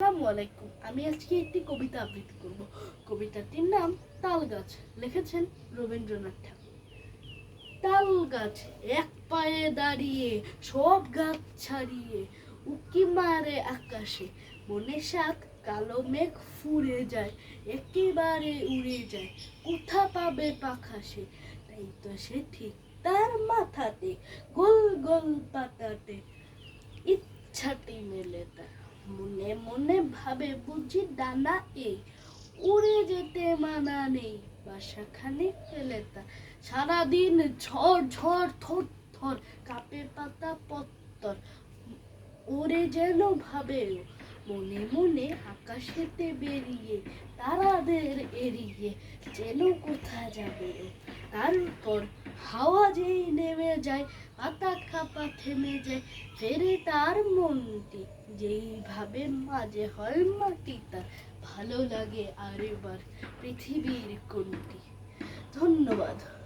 আসসালামু আলাইকুম। আমি আজকে একটি কবিতা আবৃত্তি করব। কবিতাটির নাম তাল গাছ লিখেছেন রবীন্দ্রনাথ ঠাকুর। তাল গাছ এক পায়ে দাঁড়িয়ে, সব গাছ ছাড়িয়ে, উকি মারে আকাশে। মনে সাত কালো মেঘ ফুরে যায়, একেবারে উড়ে যায় কোথা পাবে পাখা সে তাই তো সে ঠিক তার মাথাতে, গোল গোল পাতাতে, ইচ্ছাটি মেলে তার। মনে মনে ভাবে বুঝি ডানা এই। উড়ে যেতে মানা নেই, বাসাখানে ফেলে তা। সারাদিন ঝড় ঝড় থর থর, কাপে পাতা পত্তর। ওরে যেন ভাবে মনে মনে আকাশেতে বেরিয়ে, তারাদের এড়িয়ে যেন কোথা যাবে। তারপর হাওয়া যেই নেমে যায় পাতা কাপা থেমে যায় ফেরে তার মনটি। যেইভাবে মাঝে হয় মাটি, তার ভালো লাগে আরেবার পৃথিবীর কোনটি। ধন্যবাদ।